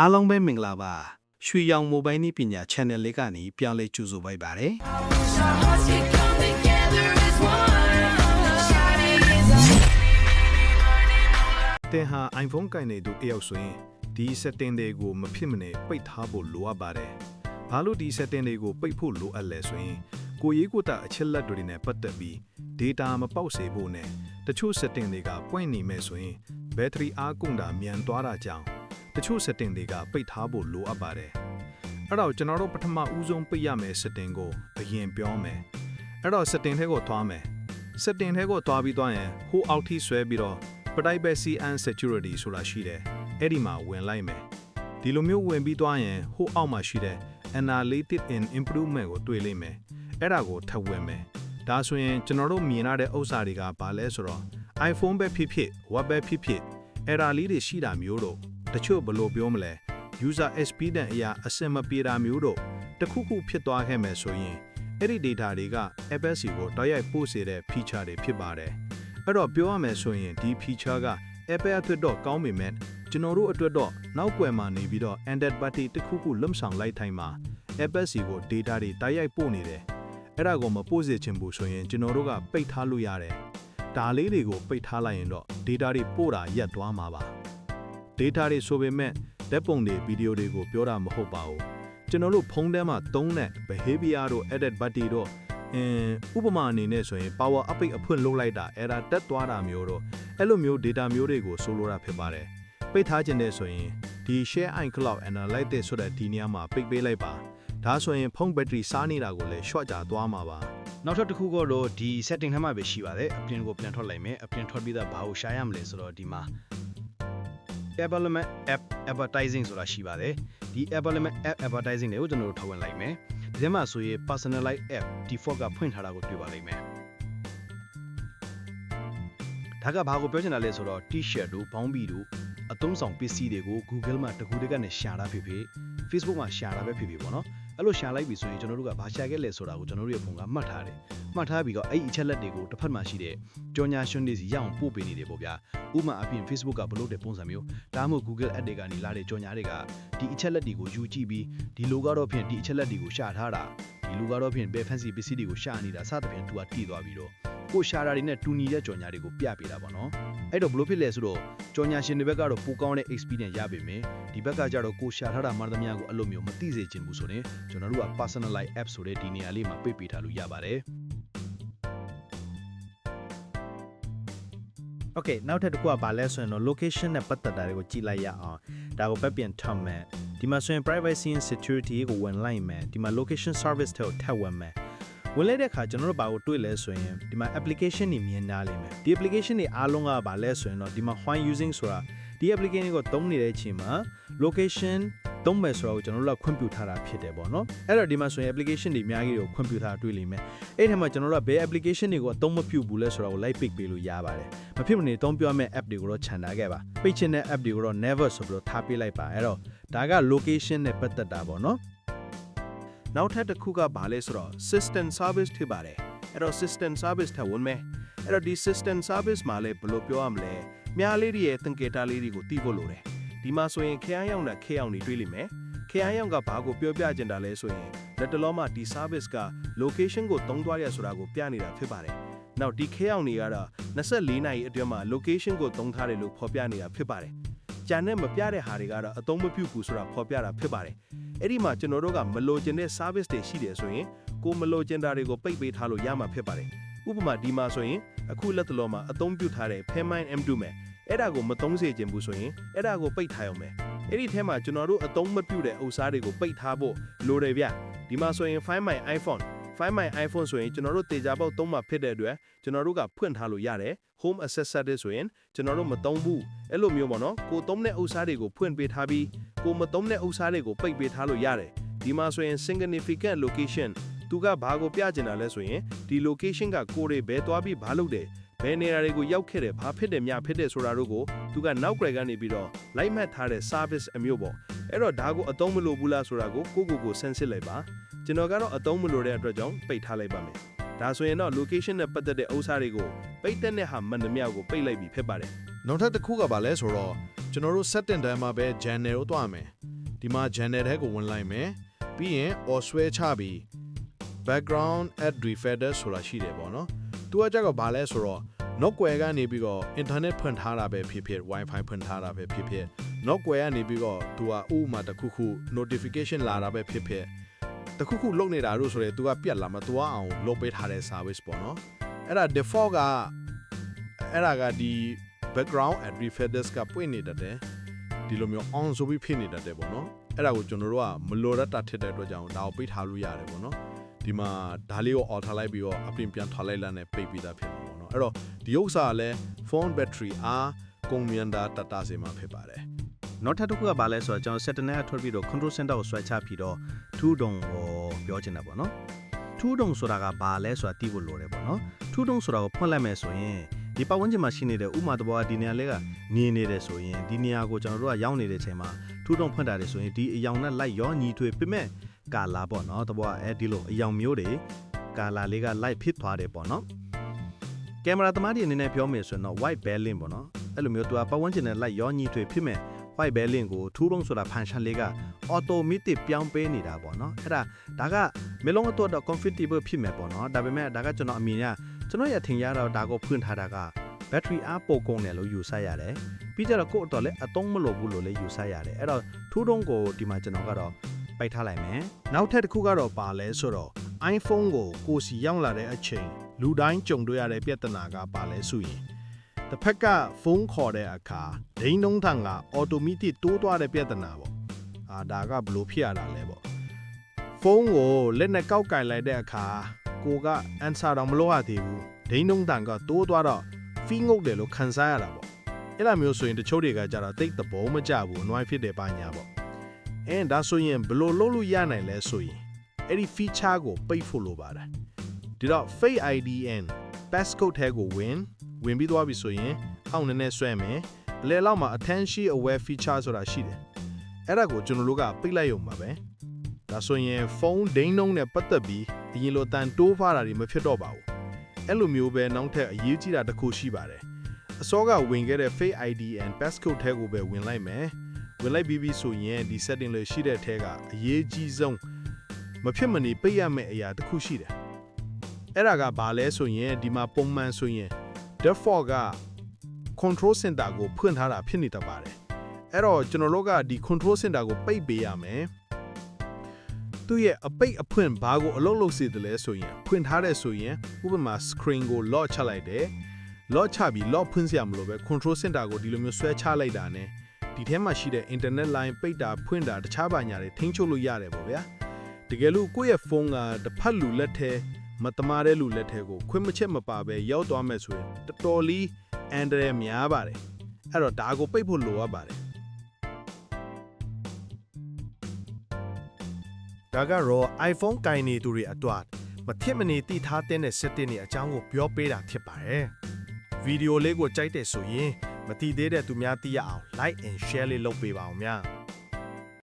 အားလုံးပဲမင်္ဂလာပါရွှေရောင်မိုဘိုင်းနည်းပညာ channel လေးကနေပြောင်းလဲကြိုဆိုလိုက်ပါတယ် Our hearts can come together as one. Shining is our တင်ဟာ iPhone ကင်နေသူအယောက်ဆိုရင်ဒီ setting တွေကိုမဖြစ်မနေပိတ်ထားဖို့လိုအပ်ပါတယ်။ဘာလို့ဒီ setting တွေကိုပိတ်ဖို့လိုအပ်လဲဆိုရင်ကိုရေးကိုတာအချက်လက်တွေနဲ့ပတ်သက်ပြီး data မပေါက်စေဖို့နဲ့တချို့ setting တွေကပွင့်နေမဲ့ဆိုရင် battery အားကုန်တာမြန်သွားတာကြောင့်တ ချို့ setting တွေကပိတ်ထားဖို့လိုအပ်ပါတယ်။အဲ့တော့ကျွန်တော်တို့ပထမဦးဆုံးပိတ်ရမယ့် setting ကိုအရင်ပြောမယ်။အဲ့တော့ setting ထဲကိုသွားမယ်။ setting ထဲကိုသွားပြီးသွားရင်ဟိုအောက်ထိဆွဲပြီးတော့ privacy and security ဆိုတာရှိတယ်။အဲ့ဒီမှာဝင်လိုက်မယ်။ဒီလိုမျိုးဝင်ပြီးသွားရင်ဟိုအောက်မှာရှိတဲ့ analytic in improvement ကိုတွေ့လိမ့်မယ်။အဲ့ဒါကိုထပ်ဝင်မယ်။ဒါဆိုရင်ကျွန်တော်တို့မြင်ရတဲ့ဥစ္စာတွေကဘာလဲဆိုတော့ iPhone ပဲဖြစ်ဖြစ် web ပဲဖြစ်ဖြစ်အဲ့ဒါလေးတွေရှိတာမျိုးတော့ တချို့ဘယ်လိုပြောမလဲ user experience အရာအဆင်မပြေတာမျိုးတော့တစ်ခုခုဖြစ်သွားခဲ့မယ်ဆိုရင်အဲ့ဒီ data တွေက FSC ကိုတိုက်ရိုက်ပို့စေတဲ့ feature တွေဖြစ်ပါတယ်။အဲ့တော့ပြောရမယ်ဆိုရင်ဒီ feature က Apple အတွက်တော့ကောင်းပေမဲ့ကျွန်တော်တို့အတွက်တော့နောက်ွယ်မှာနေပြီးတော့ Android party တစ်ခုခုလွတ်ဆောင်လိုက်ထိုင်မှာ FSC ကို data တွေတိုက်ရိုက်ပို့နေတယ်။အဲ့ဒါကိုမပို့စေချင်ဘူးဆိုရင်ကျွန်တော်တို့ကပိတ်ထားလို့ရတယ်။ဒါလေးတွေကိုပိတ်ထားလိုက်ရင်တော့ data တွေပို့တာရပ်သွားမှာပါ။ data တွေဆိုပေမဲ့လက်ပုံတွေဗီဒီယိုတွေကိုပြောတာမဟုတ်ပါဘူးကျွန်တော်တို့ဖုန်းထဲမှာသုံးတဲ့ behavior တို့ edit button တို့အင်းဥပမာအနေနဲ့ဆိုရင် power update အဖွင့်လုပ်လိုက်တာ error တက်သွားတာမျိုးတို့အဲ့လိုမျိုး data မျိုးတွေကိုဆိုလိုတာဖြစ်ပါတယ်ပိတ်ထားခြင်းနဲ့ဆိုရင်ဒီ share iCloud analytics ဆိုတဲ့ဒီနေရာမှာပိတ်ပေးလိုက်ပါဒါဆိုရင်ဖုန်း battery စားနေတာကိုလည်း short ကြသွားမှာပါနောက်ထပ်တစ်ခုကတော့ဒီ setting ထဲမှာပဲရှိပါတယ်အပြင်ကိုပြန်ထွက်လိုက်မယ်အပြင်ထွက်ပြီးသားဘာကိုရှာရမလဲဆိုတော့ဒီမှာ Element App Advertising ဆိုတာရှိပါတယ်ဒီ Element App Advertising တွေကိုကျွန်တော်တို့ထောက်ဝင်လိုက်မယ်ဒီထဲမှာဆိုရင် Personalized App default ကဖွင့်ထားတာကိုတွေ့ပါလိမ့်မယ်ဒါကဘာကိုပြောချင်တာလဲဆိုတော့ T-shirt တို့ဘောင်းဘီတို့အသုံးဆောင်ပစ္စည်းတွေကို Google မှာတကူတက်ကနဲ့ရှာတာဖြစ်ဖြစ် Facebook မှာရှာတာပဲဖြစ်ဖြစ်ပေါ့နော် အဲ့လိုရှာလိုက်ပြီဆိုရင်ကျွန်တော်တို့ကဘာရှာခဲ့လဲဆိုတာကိုကျွန်တော်တို့ရဲ့ဖုန်းကမှတ်ထားတယ်မှတ်ထားပြီးတော့အဲ့ဒီအချက်လက်တွေကိုတစ်ဖက်မှာရှိတဲ့ကြော်ညာရှင်တွေစီရအောင်ပို့ပေးနေတယ်ပေါ့ဗျာဥပမာအပြင် Facebook ကဘလို့တဲ့ပုံစံမျိုးဒါမှမဟုတ် Google Ad တွေကနေလာတဲ့ကြော်ညာတွေကဒီအချက်လက်တွေကိုယူကြည့်ပြီးဒီလိုကတော့ဖြင့်ဒီအချက်လက်တွေကိုရှာထားတာဒီလိုကတော့ဖြင့်ဘယ် fancy ပစ္စည်းတွေကိုရှာနေတာစသဖြင့်သူကတည်သွားပြီးတော့ ကိုရှာတာတွေနဲ့တူညီတဲ့ကြော်ညာတွေကိုပြပေးတာပေါ့နော်အဲ့တော့ဘလို့ဖြစ်လဲဆိုတော့ကြော်ညာရှင်တွေဘက်ကတော့ပိုကောင်းတဲ့ experience ရပေမယ့်ဒီဘက်ကကြတော့ကိုရှာထားတာမှန်သမျှကိုအဲ့လိုမျိုးမသိစေချင်ဘူးဆိုရင်ကျွန်တော်တို့က personalize app ဆိုတဲ့ဒီနေရာလေးမှာပိတ်ပေးထားလို့ရပါတယ် Okay နောက်ထပ်တစ်ခုကဘာလဲဆိုရင်တော့ location နဲ့ပတ်သက်တာတွေကိုကြည့်လိုက်ရအောင်ဒါကိုပဲပြန်ထပ်မယ်ဒီမှာဆိုရင် privacy and security ကိုဝင်လိုက်မယ်ဒီမှာ location service တွေကိုထပ်ဝင်မယ် ဝင်လိုက်တဲ့အခါကျွန်တော်တို့ဘာကိုတွေ့လဲဆိုရင်ဒီမှာ application တွေမြင်နာလိမ့်မယ်ဒီ application တွေအားလုံးကဘာလဲဆိုရင်တော့ဒီမှာ while using ဆိုတာဒီ application ကိုသုံးနေတဲ့အချိန်မှာ location သုံးမယ်ဆိုတော့ကျွန်တော်တို့ကခွင့်ပြုထားတာဖြစ်တယ်ပေါ့နော်အဲ့တော့ဒီမှာဆိုရင် application တွေအများကြီးကိုခွင့်ပြုထားတာတွေ့လိမ့်မယ်အဲ့ဒီမှာကျွန်တော်တို့ကဘယ် application တွေကိုအသုံးမပြုဘူးလဲဆိုတော့ကို like pick ပေးလို့ရပါတယ်မဖြစ်မနေအသုံးပြောမဲ့ app တွေကိုတော့ခြံထားခဲ့ပါပိတ်ချင်တဲ့ app တွေကိုတော့ never ဆိုပြီးတော့ထားပေးလိုက်ပါအဲ့တော့ဒါက location နဲ့ပတ်သက်တာပေါ့နော် နောက်ထပ်တစ်ခုကဘာလဲဆိုတော့ system service ဖြစ်ပါတယ်အဲ့တော့ system service ထပ်ဝင်မယ်အဲ့တော့ဒီ system service မှာလည်းဘယ်လိုပြောရမလဲမြားလေးတွေရဲ့သင်္ကေတလေးတွေကိုသိဖို့လိုတယ်ဒီမှာဆိုရင်ခရမ်းရောက်နဲ့ခရမ်းတွေတွေ့လိမ့်မယ်ခရမ်းရောက်ကဘာကိုပြောပြချင်တာလဲဆိုရင်လက်တလုံးမှာဒီ service က location ကိုတုံးသွားရဆိုတာကိုပြနေတာဖြစ်ပါတယ်နောက်ဒီခရမ်းတွေကတော့24နာရီအတွင်းမှာ location ကိုတုံးထားတယ်လို့ဖော်ပြနေတာဖြစ်ပါတယ် ကြံနဲ့မပြတဲ့ဟာတွေကတော့အသုံးမပြုဘူးဆိုတာဖော်ပြတာဖြစ်ပါတယ်အဲ့ဒီမှာကျွန်တော်တို့ကမလိုချင်တဲ့ service တွေရှိတယ်ဆိုရင်ကိုမလိုချင်တာတွေကိုပိတ်ပေးထားလို့ရမှာဖြစ်ပါတယ်ဥပမာဒီမှာဆိုရင်အခုလက်တလုံးမှာအသုံးပြုထားတဲ့ Payment M2 မယ်အဲ့ဒါကိုမသုံးစေချင်ဘူးဆိုရင်အဲ့ဒါကိုပိတ်ထားအောင်မယ်အဲ့ဒီထဲမှာကျွန်တော်တို့အသုံးမပြုတဲ့ဥစားတွေကိုပိတ်ထားဖို့လိုတယ်ဗျဒီမှာဆိုရင် Find My iPhone Find My iPhone ဆိုရင်ကျွန်တော်တို့တေချာပေါက်သုံးမှာဖြစ်တဲ့အတွက်ကျွန်တော်တို့ကဖွင့်ထားလို့ရတယ် Home Accessories ဆိုရင်ကျွန်တော်တို့မသုံးဘူးအဲ့လိုမျိုးပေါ့နော်ကိုသုံးတဲ့ဥစားတွေကိုဖွင့်ပေးထားပြီးကိုမသုံးတဲ့ဥစားတွေကိုပိတ်ပေးထားလို့ရတယ်ဒီမှာဆိုရင် significant location သူကဘာကိုပြချင်တာလဲဆိုရင်ဒီ location ကကိုယ်တွေဘယ်သွားပြီးဘာလုပ်တယ်ဘယ်နေရာတွေကိုရောက်ခဲ့တယ်ဘာဖြစ်တယ်မြဖြစ်တယ်ဆိုတာတို့ကိုသူကနောက်ွယ်ကနေပြီးတော့လိုက်မှတ်ထားတဲ့ service အမျိုးပေါ့အဲ့တော့ဒါကိုအသုံးမလို့ဘူးလားဆိုတာကိုကိုကိုကိုဆန်းစစ်လိုက်ပါ ကျွန်တော်ကတော့အသုံးမလို့တဲ့အတွက်ကြောင့်ပိတ်ထားလိုက်ပါမယ်ဒါဆိုရင်တော့ location နဲ့ပတ်သက်တဲ့ဥစားတွေကိုပိတ်တဲ့နဲ့ဟာမှန်သမျှကိုပိတ်လိုက်ပြီဖြစ်ပါတယ်နောက်ထပ်တစ်ခုကဘာလဲဆိုတော့ကျွန်ကျွန်တော်တို့ setting တန်းမှာပဲ channel ကိုတွားမယ်ဒီမှာ channel ထဲကိုဝင်လိုက်မယ်ပြီးရင် or ဆွဲချပြီး background add refader ဆိုတာရှိတယ်ပေါ့နော်သူကကြတော့ဘာလဲဆိုတော့ not ကွယ်ကနေပြီးတော့ internet ဖွင့်ထားတာပဲဖြစ်ဖြစ် wifi ဖွင့်ထားတာပဲဖြစ်ဖြစ် not ကွယ်ကနေပြီးတော့သူကဥပမာတစ်ခုခု notification လာတာပဲဖြစ်ဖြစ် တစ်ခုခုလုပ်နေတာလို့ဆိုရင် तू ကပြတ်လာမှာ तू ကအောင်လုပ်ပေးထားတဲ့ service ပေါ့နော်အဲ့ဒါ default ကအဲ့ဒါကဒီ background and refresh ကပွင့်နေတတ်တယ်ဒီလိုမျိုး on ဆိုပြီးဖြစ်နေတတ်တယ်ပေါ့နော်အဲ့ဒါကိုကျွန်တော်တို့ကမလိုရတာထစ်တဲ့အတွက်ကြောင့်ဒါကိုပိတ်ထားလို့ရတယ်ပေါ့နော်ဒီမှာဒါလေးကို alt ထားလိုက်ပြီးတော့အပြင်ပြန်ထွက်လိုက်လာနဲ့ပိတ်ပြီးသားဖြစ်မှာပေါ့နော်အဲ့တော့ဒီဥစ္စာကလည်း phone battery အားကုန်မြန်တာတတ်တာစေမှာဖြစ်ပါတယ်နောက်ထပ်တစ်ခုကဘာလဲဆိုတော့ကျွန်တော် set နဲ့ထွက်ပြီးတော့ control center ကိုဆွဲချပြီးတော့ ထူးတုံကိုပြောချင်တာပေါ့နော်ထူးတုံဆိုတာကဘာလဲဆိုတာသိဖို့လိုတယ်ပေါ့နော်ထူးတုံဆိုတာကိုဖွင့်လိုက်မယ်ဆိုရင်ဒီပတ်ဝန်းကျင်မှာရှိနေတဲ့ဥမာတဘောကဒီနေရာလေးကနေနေတယ်ဆိုရင်ဒီနေရာကိုကျွန်တော်တို့ကရောက်နေတဲ့အချိန်မှာထူးတုံဖွင့်တာတယ်ဆိုရင်ဒီအယောင်နဲ့လိုက်ရောညီထွေပြမဲ့ကာလာပေါ့နော်တဘောကအဲဒီလိုအယောင်မျိုးတွေကာလာလေးက light ဖြစ်သွားတယ်ပေါ့နော်ကင်မရာသမားတွေအနေနဲ့ပြောမယ်ဆိုရင်တော့ white balance ပေါ့နော်အဲ့လိုမျိုးသူကပတ်ဝန်းကျင်နဲ့လိုက်ရောညီထွေဖြစ်မဲ့ white balance ကိုထူးတုံးဆိုတာ function လေးက automatic ပြောင်းပေးနေတာပေါ့နော်အဲ့ဒါဒါကမေလုံးအတွက်တော့ comfortable ဖြစ်မယ်ပေါ့နော်ဒါပေမဲ့ဒါကကျွန်တော်အမြင်ရကျွန်တော်ရထင်ရတော့ဒါကိုဖွင့်ထားတာက battery အားပိုကုန်တယ်လို့ယူဆရတယ်ပြီးကြတော့ကိုယ့်အတွက်လည်းအသုံးမလိုဘူးလို့လည်းယူဆရတယ်အဲ့တော့ထူးတုံးကိုဒီမှာကျွန်တော်ကတော့ပိုက်ထားလိုက်မယ်နောက်ထပ်တစ်ခုကတော့ပါလဲဆိုတော့ iPhone ကိုကိုစီရောက်လာတဲ့အချိန်လူတိုင်းကြုံတွေ့ရတဲ့ပြဿနာကပါလဲဆိုရင် တစ်ဖက်ကဖုန်းခေါ်တဲ့အခါဒိန်းနှုံးထန်ကအော်တိုမက်တစ်တိုးသွားတဲ့ပြဿနာပေါ့အာဒါကဘယ်လို့ဖြစ်ရတာလဲပေါ့ဖုန်းကိုလက်နဲ့ကောက်ကင်လိုက်တဲ့အခါကိုက answer တော့မလုပ်ရသေးဘူးဒိန်းနှုံးထန်ကတိုးသွားတော့ fee ငုတ်တယ်လို့ခံစားရတာပေါ့အဲ့လိုမျိုးဆိုရင်တချို့တွေကကြတော့တိတ်သဘောမကျဘူးအနွိုင်းဖြစ်တယ်ပါညာပေါ့အဲဒါဆိုရင်ဘယ်လို့လုပ်လို့ရနိုင်လဲဆိုရင်အဲ့ဒီ feature ကိုပိတ်ဖို့လိုပါတယ်ဒီတော့ Face ID and passcode ထဲကိုဝင် ဝင်ပြီးသွားပြီဆိုရင်အောက်နည်းနည်းဆွဲမယ်အလဲလောက်မှာ attention aware feature ဆိုတာရှိတယ်အဲ့ဒါကိုကျွန်တော်တို့ကပိတ်လိုက်ရုံပါပဲဒါဆိုရင်ဖုန်းဒိန်းနှုံးနဲ့ပတ်သက်ပြီးအရင်လိုတန်တိုးဖားတာတွေမဖြစ်တော့ပါဘူးအဲ့လိုမျိုးပဲနောက်ထပ်အရေးကြီးတာတစ်ခုရှိပါတယ်အစောကဝင်ခဲ့တဲ့ Face ID and passcode ထဲကိုပဲဝင်လိုက်မယ်ဝင်လိုက်ပြီးပြီဆိုရင်ဒီ setting လေးရှိတဲ့ထဲကအရေးကြီးဆုံးမဖြစ်မနေပိတ်ရမယ့်အရာတစ်ခုရှိတယ်အဲ့ဒါကဘာလဲဆိုရင်ဒီမှာပုံမှန်ဆိုရင် default က control center ကိုဖွင့်ထားတာဖြစ်နေတတ်ပါတယ်အဲ့တော့ကျွန်တော်တို့ကဒီ control center ကိုပိတ်ပေးရမယ်သူ့ရဲ့အပိတ်အဖွင့်ဘာကိုအလုပ်လုပ်စေတယ်လဲဆိုရင်ဖွင့်ထားတဲ့ဆိုရင်ဥပမာ screen ကို lock ချလိုက်တယ် lock ချပြီး lock ဖွင့်စရာမလိုပဲ control center ကိုဒီလိုမျိုးဆွဲချလိုက်တာ ਨੇ ဒီထဲမှာရှိတဲ့ internet line ပိတ်တာဖွင့်တာတခြားပါညာတွေထိန်းချုပ်လို့ရတယ်ပေါ့ဗျာတကယ်လို့ကိုယ့်ရဲ့ဖုန်းကတစ်ဖက်လူလက်ထဲ မတမာတဲ့လူလက်ထဲကိုခွင့်မချက်မပါပဲရောက်သွားမယ်ဆိုရင်တော်တော်လေးအန်ဒရယ်များပါတယ်အဲ့တော့ဒါကိုပိတ်ဖို့လိုအပ်ပါတယ်ဒါကတော့ iPhone ကင်နေသူတွေအတွက်မဖြစ်မနေတည်ထားတဲ့ setting တွေအကြောင်းကိုပြောပေးတာဖြစ်ပါတယ်။ဗီဒီယိုလေးကိုကြိုက်တယ်ဆိုရင်မတည်သေးတဲ့သူများသိရအောင် like and share လေးလုပ်ပေးပါအောင်များ။